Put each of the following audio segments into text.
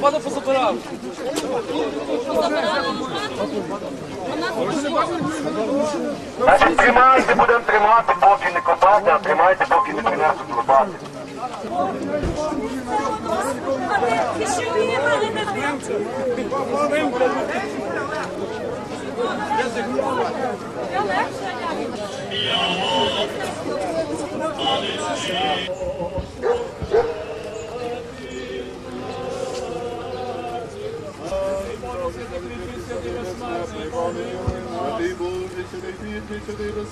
Пане позабирав. Значить, тримайте, будемо тримати, поки не копати, а тримайте, поки не принесуть лопати. Yeah.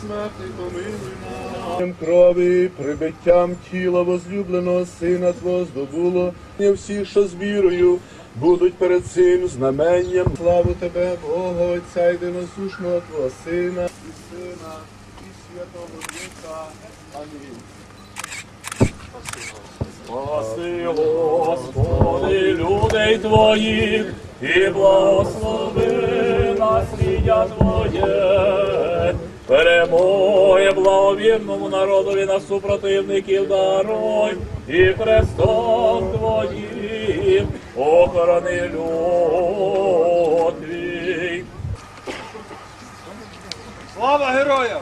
Нас. Крові, прибиттям тіла возлюбленого Сина Твого здобуло, не всі, що з вірою, будуть перед цим знаменням. Славу Тебе, Бога, Отця єдиносушного Твого Сина, і Сина, і Святого Духа. Амінь. Спаси, Господи, людей Твоїх, і благослови насліддя Твоє. Перемоги благовірному народові на супротивників даруй, і Христом Твоїм охорони люд Твій. Слава героям!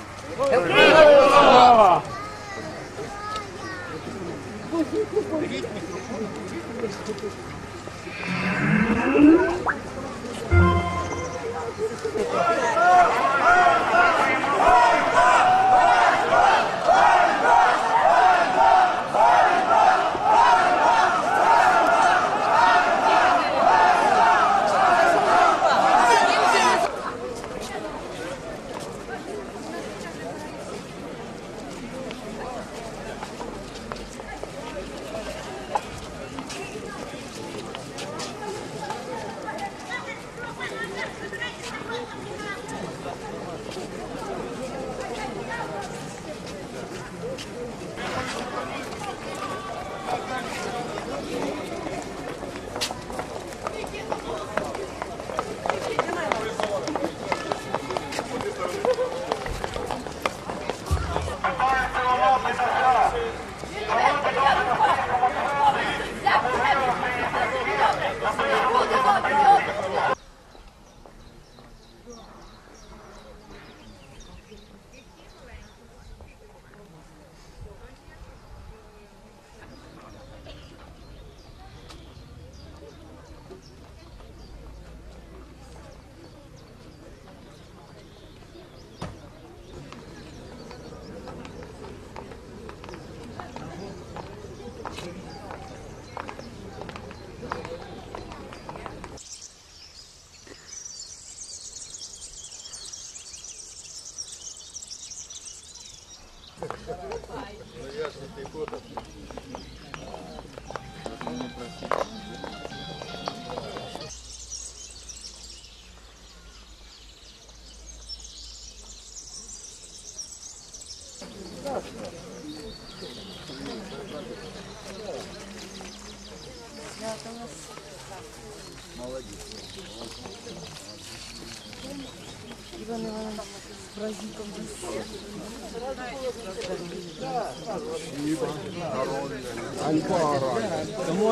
Кому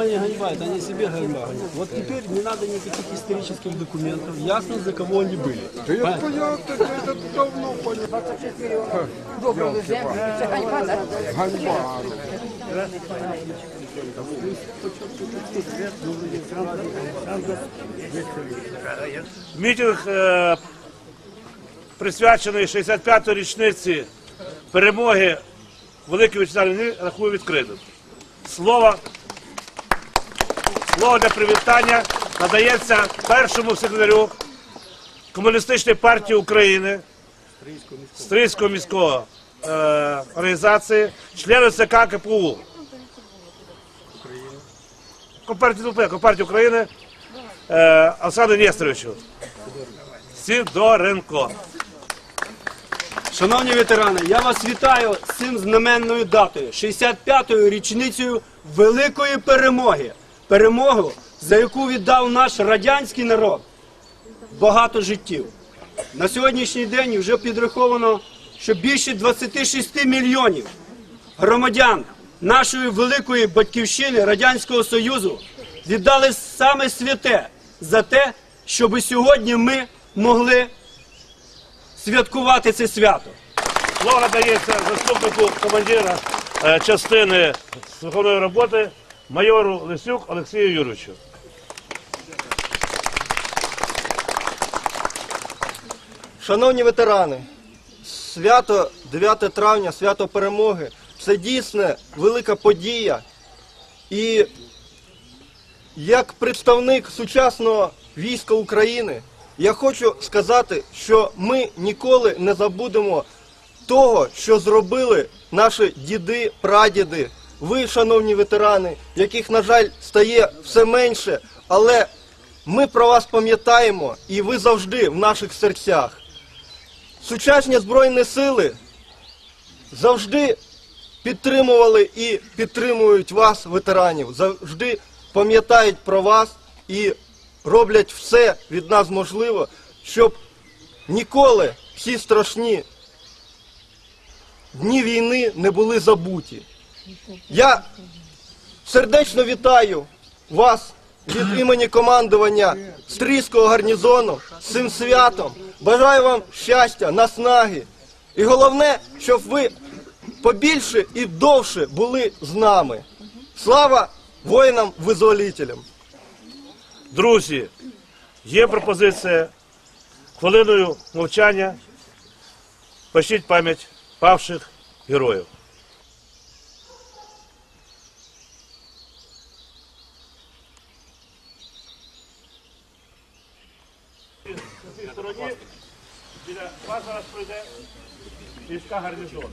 Они ганьба? Это они себе ганьба гонят. Вот теперь не надо никаких исторических документов. Ясно, за кого они были. Та я понятно, це давно понятно. Ганьба. Мітинг е, присвячений 65-ї річниці перемоги Великої Вітчизняної війни рахую відкритим. Слово, слово для привітання надається першому секретарю Комуністичної партії України Стрийського міського е, організації, члену ЦК КПУ. Компартії, України е, Олександру Нестеровичу. Сидоренко. Шановні ветерани, я вас вітаю з цим знаменною датою, 65-ю річницею великої перемоги. Перемогу, за яку віддав наш радянський народ багато життів. На сьогоднішній день вже підраховано, що більше 26 мільйонів громадян нашої великої батьківщини Радянського Союзу віддали саме святе за те, щоб сьогодні ми могли святкувати це свято. Слово надається заступнику командира е, частини слуховної роботи майору Лисюк Олексію Юрійовичу. Шановні ветерани, свято 9 травня, свято перемоги це дійсно велика подія. І як представник сучасного війська України, я хочу сказати, що ми ніколи не забудемо того, що зробили наші діди, прадіди, ви, шановні ветерани, яких, на жаль, стає все менше, але ми про вас пам'ятаємо і ви завжди в наших серцях. Сучасні збройні сили завжди підтримували і підтримують вас, ветеранів, завжди пам'ятають про вас і роблять все від нас можливе, щоб ніколи ці страшні дні війни не були забуті. Я сердечно вітаю вас від імені командування Стрийського гарнізону з цим святом. Бажаю вам щастя, наснаги. І головне, щоб ви побільше і довше були з нами. Слава воїнам-визволителям! Друзі, є пропозиція хвилиною мовчання почтіть пам'ять павших героїв. Біля вас зараз пройде війська гарнізону.